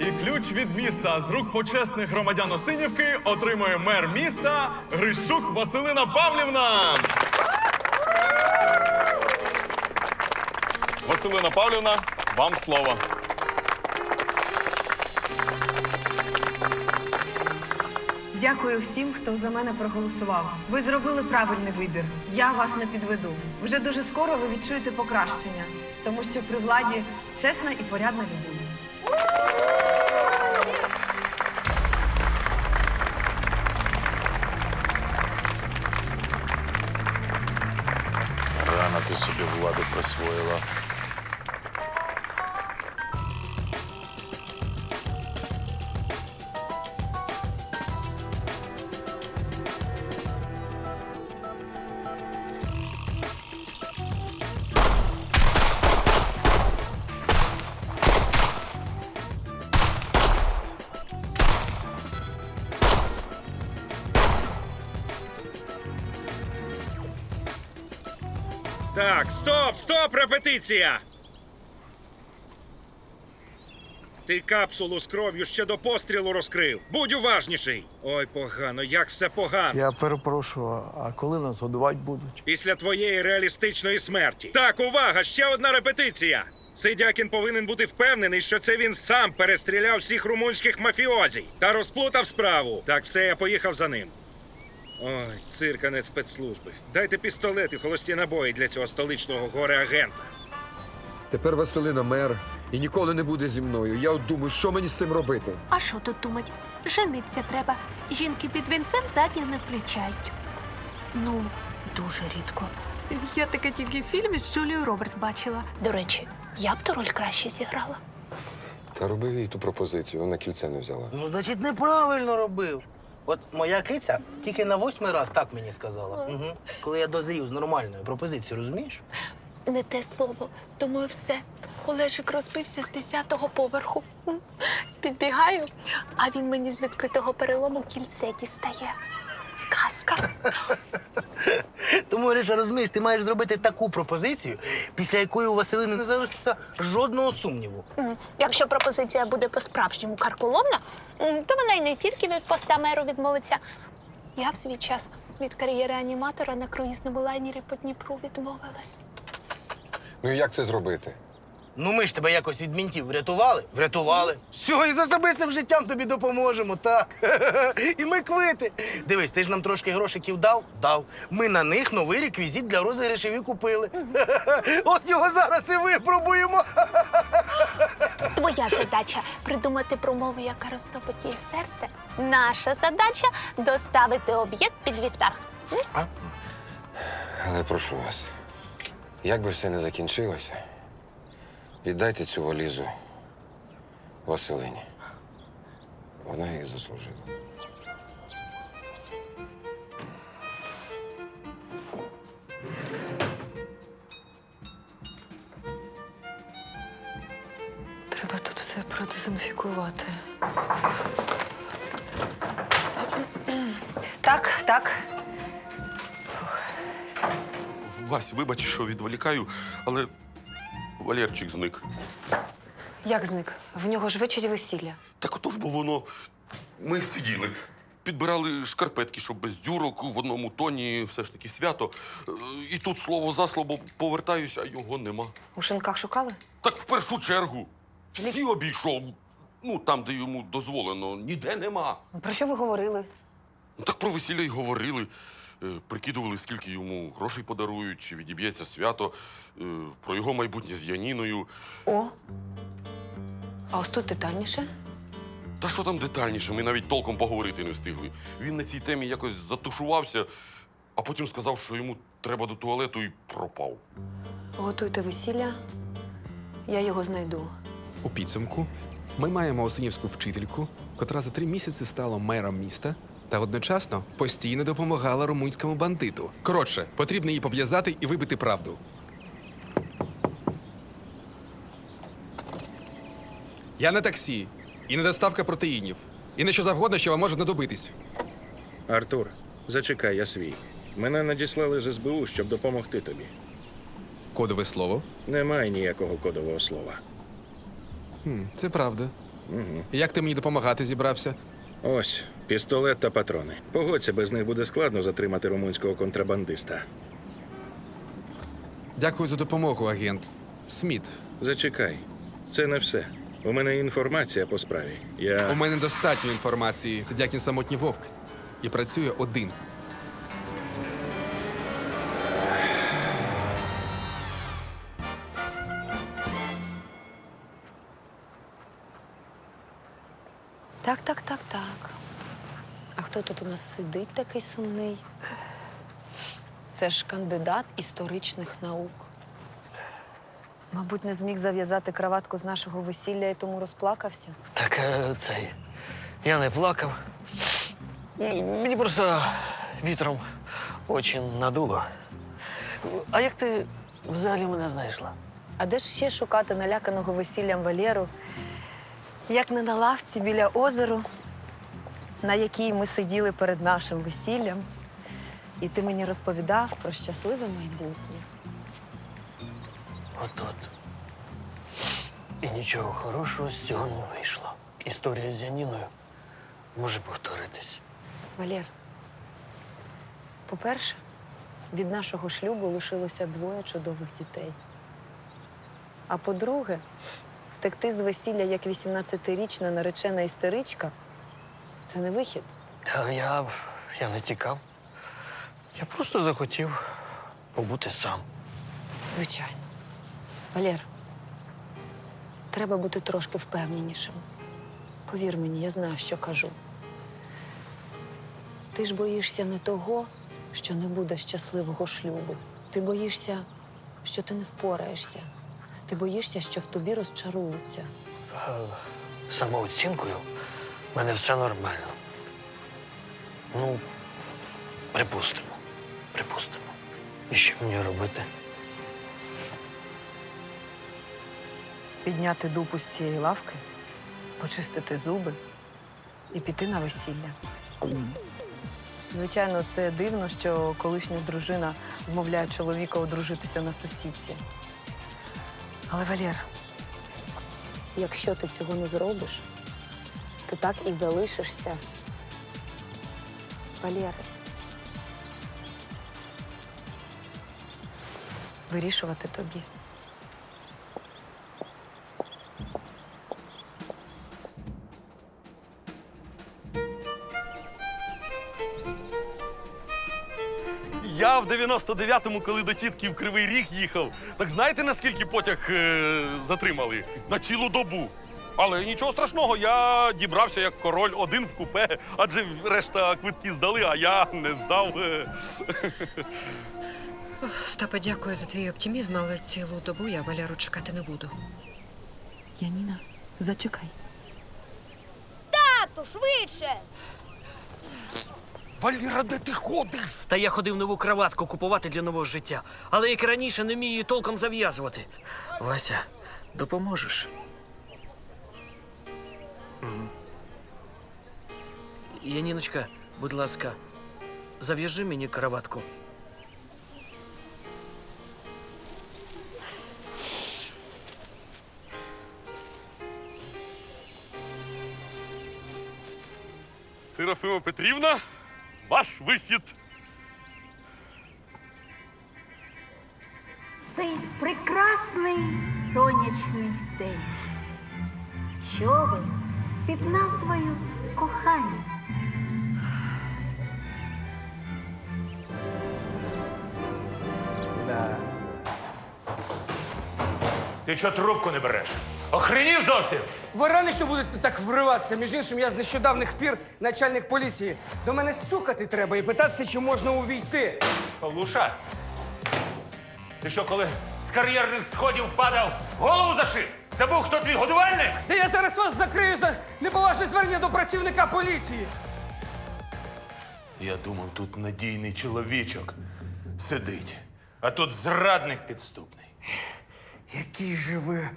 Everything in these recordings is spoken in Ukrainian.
І ключ від міста з рук почесних громадян Осинівки отримує мер міста Грищук Василина Павлівна. Василина Павлівна, вам слово. Дякую всім, хто за мене проголосував. Ви зробили правильний вибір. Я вас не підведу. Вже дуже скоро ви відчуєте покращення, тому що при владі чесна і порядна людина. Рано ти собі владу присвоїла. Репетиція! Ти капсулу з кров'ю ще до пострілу розкрив. Будь уважніший. Ой, погано, як все погано. Я перепрошую, а коли нас годувати будуть? Після твоєї реалістичної смерті. Так, увага, ще одна репетиція. Сидякін повинен бути впевнений, що це він сам перестріляв всіх румунських мафіозій та розплутав справу. Так, все, я поїхав за ним. Ой, цирканець спецслужби. Дайте пістолет і холості набої для цього столичного горе-агента. Тепер Василина мер і ніколи не буде зі мною. Я от думаю, що мені з цим робити? А що тут думать? Жениться треба. Жінки під вінцем задніх не включають. Ну, дуже рідко. Я таке тільки в фільмі з Джулією Робертс бачила. До речі, я б ту роль краще зіграла. Та робив їй ту пропозицію, вона кільце не взяла. Ну, значить, неправильно робив. От моя киця тільки на восьмий раз так мені сказала. Угу. Коли я дозрів з нормальною пропозицією, розумієш? Не те слово. Думаю, все. Олежик розбився з 10-го поверху. Підбігаю, а він мені з відкритого перелому кільце дістає. Казка. Тому, Риша, розумієш, ти маєш зробити таку пропозицію, після якої у Василини не залишиться жодного сумніву. М, Якщо пропозиція буде по-справжньому карколомна, м, то вона й не тільки від поста меру відмовиться. Я в свій час від кар'єри аніматора на круїзному лайнері по Дніпру відмовилась. Ну і як це зробити? Ну, ми ж тебе якось від мінтів врятували? Врятували. Все, і з особистим життям тобі допоможемо, так. І ми квити. Дивись, ти ж нам трошки грошиків дав? Дав. Ми на них новий реквізит для розіграшів і купили. От його зараз і випробуємо. Твоя задача придумати промову, яка розтопить їй серце. Наша задача доставити об'єкт під вівтар. Але прошу вас, як би все не закінчилося, віддайте цю валізу Василині. Вона її заслужила. Треба тут все продезінфікувати. Так, так. Вась, вибач, що відволікаю, але Валерчик зник. Як зник? В нього ж ввечері весілля. Так отож, бо воно. Ми сиділи, підбирали шкарпетки, щоб без дюрок в одному тоні, все ж таки свято. Е, І тут слово за слово повертаюся, а його нема. У шинках шукали? Так в першу чергу. Всі обійшов. Ну, там, де йому дозволено, ніде нема. Про що ви говорили? Ну так про весілля й говорили. Е, Прикидували, скільки йому грошей подарують, чи відіб'ється свято, е, про його майбутнє з Яніною. О. А ось тут детальніше. Та що там детальніше, ми навіть толком поговорити не встигли. Він на цій темі якось затушувався, а потім сказав, що йому треба до туалету і пропав. Готуйте весілля. Я його знайду. У підсумку ми маємо осинівську вчительку, котра за три місяці стала мером міста та одночасно постійно допомагала румунському бандиту. Коротше, потрібно її пов'язати і вибити правду. Я на таксі, і не доставка протеїнів, і не що завгодно, що вам може знадобитись. Артур, зачекай, я свій. Мене надіслали з СБУ, щоб допомогти тобі. кодове слово. Немає ніякого кодового слова. Хм, це правда. Угу. Як ти мені допомагати зібрався? Ось пістолет та патрони. Погодься, без них буде складно затримати румунського контрабандиста. Дякую за допомогу, агент. Сміт. Зачекай, це не все. У мене інформація по справі. Я У мене достатньо інформації. Сидякін самотній вовк. І працює один. Тут у нас сидить такий сумний? Це ж кандидат історичних наук. Мабуть, не зміг зав'язати краватку з нашого весілля і тому розплакався. Так е, цей. Я не плакав. М, Мені просто вітром очі надуло. А як ти взагалі мене знайшла? А де ж ще шукати наляканого весіллям Валєру, як не на лавці біля озеру, на якій ми сиділи перед нашим весіллям, і ти мені розповідав про щасливе майбутнє. От-от. І нічого хорошого з цього не вийшло. Історія з Яніною може повторитись. Валєр, по-перше, від нашого шлюбу лишилося двоє чудових дітей. А по-друге, втекти з весілля як 18-річна наречена істеричка це не вихід. Та я, я не тікав. Я просто захотів побути сам. Звичайно. Валєр, треба бути трошки впевненішим. Повір мені, я знаю, що кажу. Ти ж боїшся не того, що не буде щасливого шлюбу. Ти боїшся, що ти не впораєшся. Ти боїшся, що в тобі розчаруються. Е, Самооцінкою в мене все нормально. Ну, припустимо. Припустимо. І що мені робити? Підняти дупу з цієї лавки, почистити зуби і піти на весілля. Звичайно, це дивно, що колишня дружина вмовляє чоловіка одружитися на сусідці. Але Валєр, якщо ти цього не зробиш, то так і залишишся. Валєр. Вирішувати тобі. Я в 99-му, коли до тітки в Кривий Ріг їхав, так знаєте, наскільки потяг е, затримали? На цілу добу. Але нічого страшного, я дібрався як король один в купе, адже решта квитки здали, а я не здав. е. Стапа, дякую за твій оптимізм, але цілу добу я Валяру чекати не буду. Яніна, зачекай. Тату, швидше! Валіра, де ти ходиш? Та я ходив нову краватку купувати для нового життя. Але як і раніше не вмію її толком зав'язувати. Вася, допоможеш? Мгм. Яніночка, будь ласка, зав'яжи мені краватку. Серафима Петрівна, ваш вихід. Цей прекрасний сонячний день. Човен під назвою Кохання. Да. Ти чого трубку не береш? Охренів зовсім? Ви ранично будете так вриватися. Між іншим, я з нещодавних пір начальник поліції. До мене стукати треба і питатися, чи можна увійти. Павлуша, ти що, коли з кар'єрних сходів падав, голову зашив? Забув, хто твій годувальник? Де я зараз вас закрию за неповажне звернення до працівника поліції. Я думав, тут надійний чоловічок сидить, а тут зрадник підступний. Який же ви.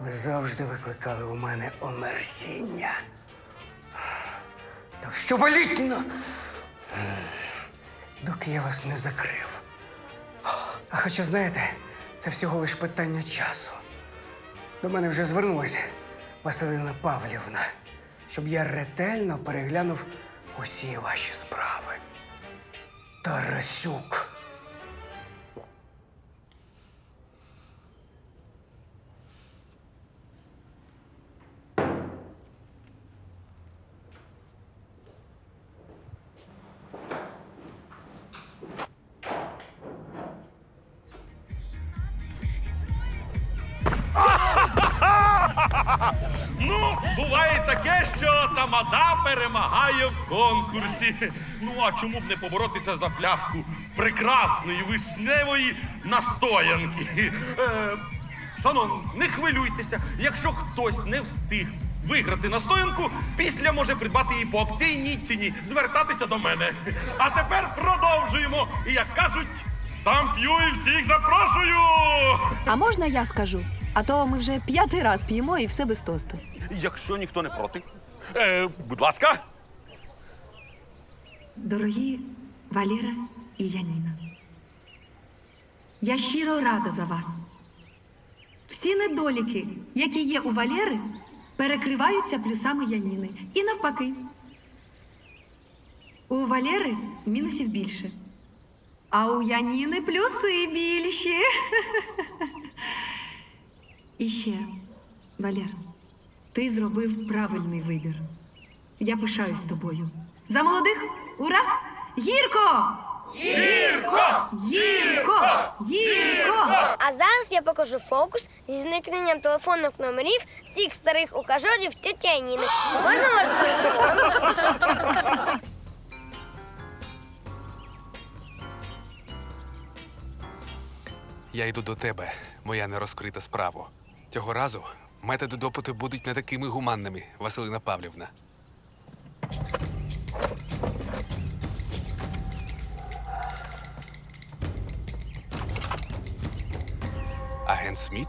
Ви завжди викликали у мене омерсіння. Так що валіть на. доки я вас не закрив. А хоча, знаєте, це всього лиш питання часу. До мене вже звернулася Василина Павлівна, щоб я ретельно переглянув усі ваші справи. Тарасюк. Ну, буває таке, що тамада перемагає в конкурсі. Ну, а чому б не поборотися за пляшку прекрасної вишневої настоянки? Е, шановні, не хвилюйтеся, якщо хтось не встиг виграти настоянку, після може придбати її по акційній ціні, звертатися до мене. А тепер продовжуємо. І як кажуть, сам п'ю і всіх запрошую. А можна я скажу? А то ми вже п'ятий раз п'ємо і все без тосту. Якщо ніхто не проти. Е, будь ласка. Дорогі Валера і Яніна. Я щиро рада за вас. Всі недоліки, які є у Валери, перекриваються плюсами Яніни. І навпаки. У Валери мінусів більше. А у Яніни плюси більші. І ще, Валер, ти зробив правильний вибір. Я пишаюсь тобою. За молодих! Ура! Гірко! Гірко! Гірко! Гірко! А зараз я покажу фокус зі зникненням телефонних номерів всіх старих ухажорів тетя Ніни. Можна ваш телефон? Я йду до тебе, моя нерозкрита справа. Цього разу методи допиту будуть не такими гуманними, Василина Павлівна. Агент Сміт?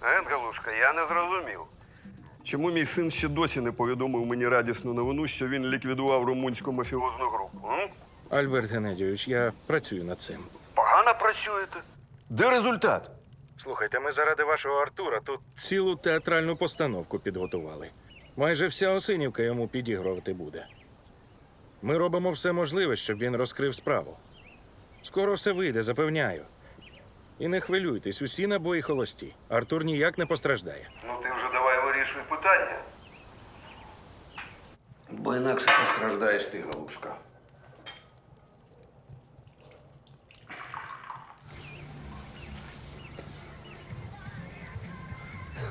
Ген Галушка, я не зрозумів. Чому мій син ще досі не повідомив мені радісну новину, що він ліквідував румунську мафіозну групу? Альберт Геннадійович, я працюю над цим. Погано працюєте. Де результат? Слухайте, ми заради вашого Артура тут цілу театральну постановку підготували. Майже вся Осинівка йому підігрувати буде. Ми робимо все можливе, щоб він розкрив справу. Скоро все вийде, запевняю. І не хвилюйтесь, усі набої холості. Артур ніяк не постраждає. Ну ти вже давай вирішуй питання. Бо інакше постраждаєш ти, Галушка.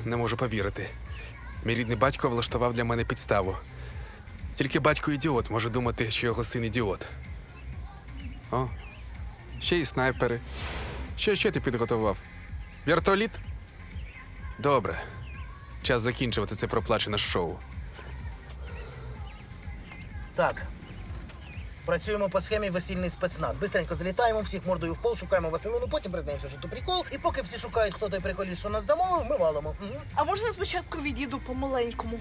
Не можу повірити. Мій рідний батько влаштував для мене підставу. Тільки батько ідіот може думати, що його син ідіот. О, ще й снайпери. Що ще ти підготував? Вертоліт? Добре. Час закінчувати це проплачене шоу. Так. Працюємо по схемі весільний спецназ. Бистренько залітаємо, всіх мордою в пол, шукаємо Василину, потім признаємося, що то прикол. І поки всі шукають, хто той приколіст, що нас замовив, ми валимо. Мгм. А можна спочатку відійду по-маленькому?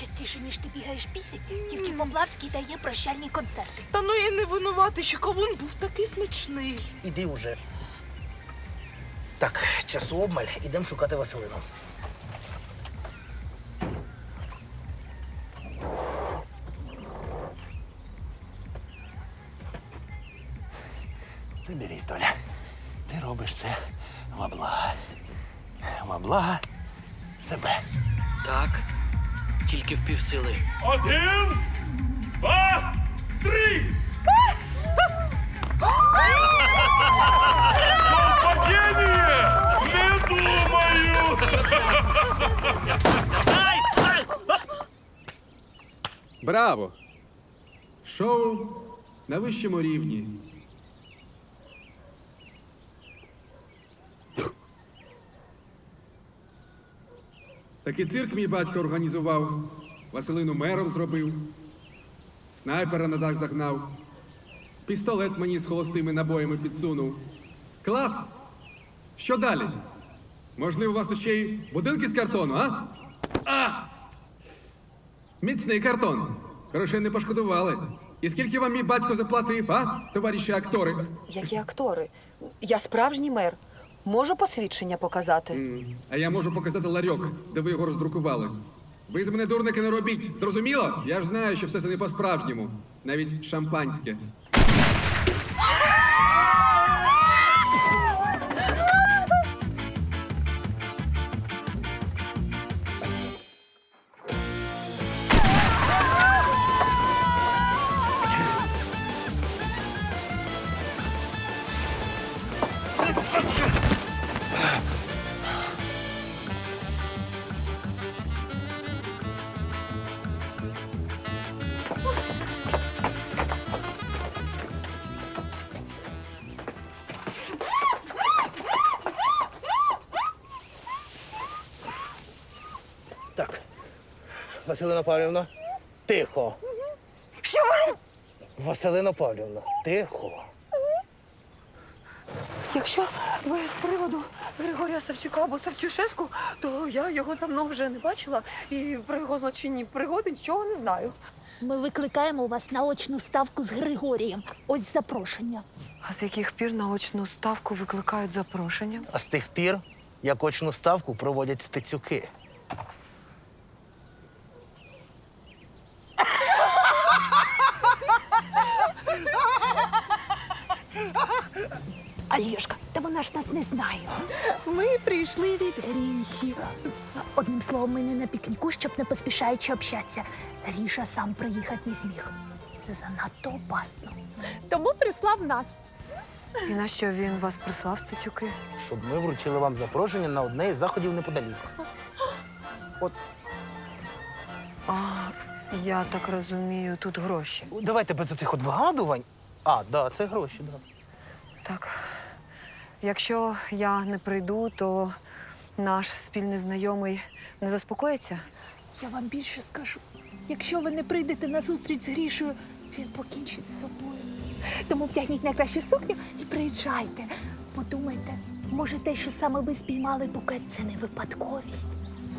Частіше, ніж ти бігаєш пісень, тільки Поплавський дає прощальні концерти. Та ну я не винувати, що кавун був такий смачний. Іди уже. Так, часу обмаль, ідемо шукати Василину. Заберись, Толя. Ти робиш це во благо. Во благо себе. Так, тільки в півсили. Один, два, три! Совпадение? Не думаю! Браво! Шоу на вищому рівні. Такий цирк мій батько організував, Василину мером зробив, снайпера на дах загнав, пістолет мені з холостими набоями підсунув. Клас! Що далі? Можливо, у вас тут ще й будинки з картону, а? А! Міцний картон. Грошей не пошкодували. І скільки вам мій батько заплатив, а, товариші актори? Які актори? Я справжній мер. Можу посвідчення показати. А я можу показати ларьок, де ви його роздрукували. Ви з мене дурники не робіть. Зрозуміло? Я ж знаю, що все це не по-справжньому. Навіть шампанське. Василина Павлівна, тихо. Що ви? Василина Павлівна, тихо. Якщо ви з приводу Григорія Савчука або Савчушеску, то я його давно вже не бачила і про його злочинні пригоди нічого не знаю. Ми викликаємо вас на очну ставку з Григорієм. Ось запрошення. А з яких пір на очну ставку викликають запрошення? А з тих пір, як очну ставку проводять стецюки. Олєшка, та вона ж нас не знає. Ми прийшли від. Одним словом, ми не на пікніку, щоб не поспішаючи общатися. Гріша сам приїхати не зміг. Це занадто опасно. Тому прислав нас. І на що він вас прислав, статюки? Щоб ми вручили вам запрошення на одне із заходів неподалік. От. А, я так розумію, тут гроші. Давайте без оцих от вгадувань. А, да, це гроші, да. Так. Якщо я не прийду, то наш спільний знайомий не заспокоїться? Я вам більше скажу. Якщо ви не прийдете на зустріч з Грішою, він покінчить з собою. Тому втягніть найкращу сукню і приїжджайте. Подумайте, може, те, що саме ви спіймали букет, це не випадковість,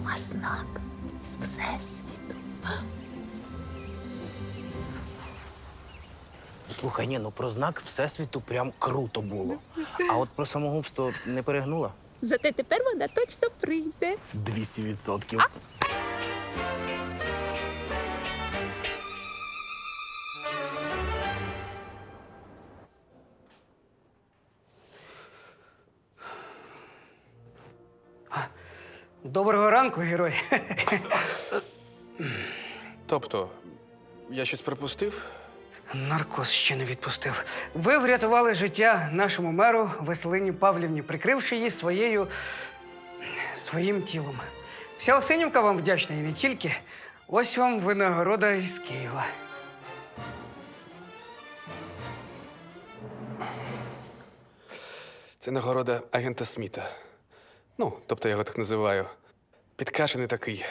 а знак з всесвіту. Слухай, ні, ну про знак Всесвіту прям круто було. А от про самогубство не перегнула? Зате тепер вона точно прийде. 200 відсотків. Доброго ранку, герой. Тобто, я щось припустив? Наркоз ще не відпустив. Ви врятували життя нашому меру Веселині Павлівні, прикривши її своєю своїм тілом. Вся Осинівка вам вдячна і не тільки. Ось вам винагорода із Києва. Це нагорода агента Сміта. Ну, тобто я його так називаю. Підкашений такий.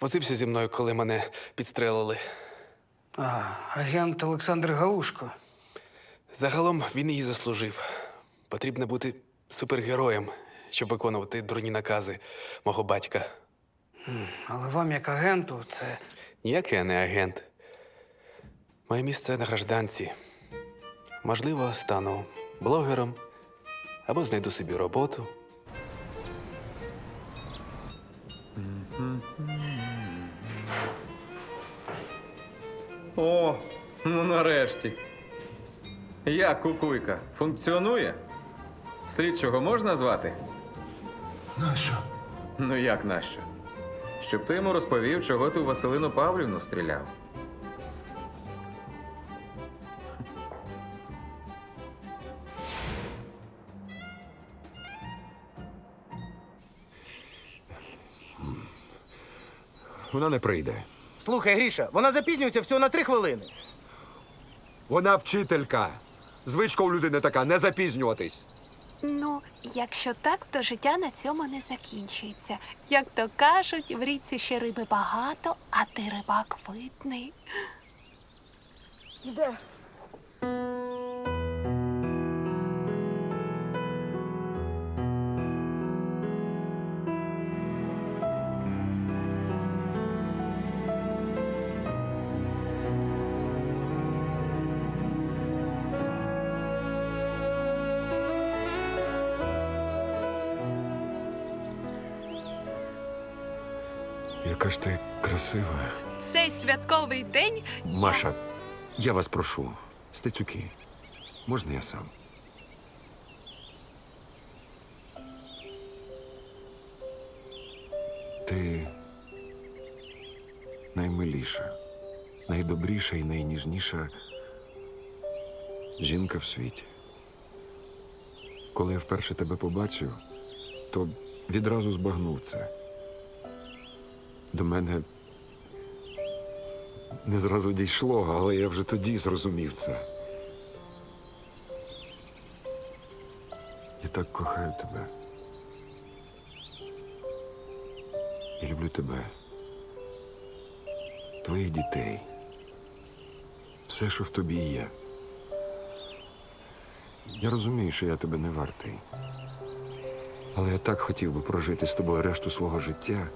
Возився зі мною, коли мене підстрелили. А, агент Олександр Галушко. Загалом він її заслужив. Потрібно бути супергероєм, щоб виконувати дурні накази мого батька. М, Але вам, як агенту, це. Ніякий я не агент. Моє місце на гражданці. Можливо, стану блогером або знайду собі роботу. О, ну нарешті. Як кукуйка? Функціонує? Слідчого можна звати? Нащо? Ну як нащо? Щоб ти йому розповів, чого ти у Василину Павлівну стріляв. Вона не прийде. Слухай, Гріша, вона запізнюється всього на три хвилини. Вона вчителька. Звичка у людини така не запізнюватись. Ну, якщо так, то життя на цьому не закінчується. Як то кажуть, в річці ще риби багато, а ти рибак видний. Де? Яка ж ти красива. Цей святковий день Маша, я вас прошу, стецюки, можна я сам? Ти наймиліша, найдобріша і найніжніша жінка в світі. Коли я вперше тебе побачив, то відразу збагнув це. До мене не зразу дійшло, але я вже тоді зрозумів це. Я так кохаю тебе. Я люблю тебе, твоїх дітей, все, що в тобі є. Я розумію, що я тебе не вартий. Але я так хотів би прожити з тобою решту свого життя.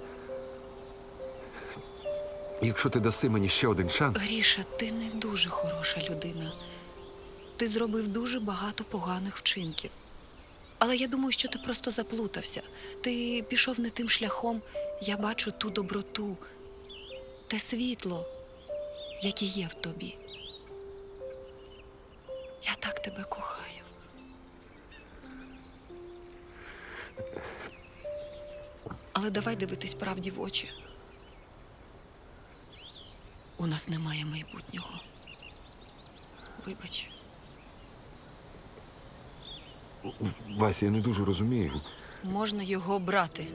Якщо ти даси мені ще один шанс. Гріша, ти не дуже хороша людина. Ти зробив дуже багато поганих вчинків. Але я думаю, що ти просто заплутався. Ти пішов не тим шляхом. Я бачу ту доброту, те світло, яке є в тобі. Я так тебе кохаю. Але давай дивитись правді в очі. У нас немає майбутнього. Вибач. Вася, я не дуже розумію. Можна його брати.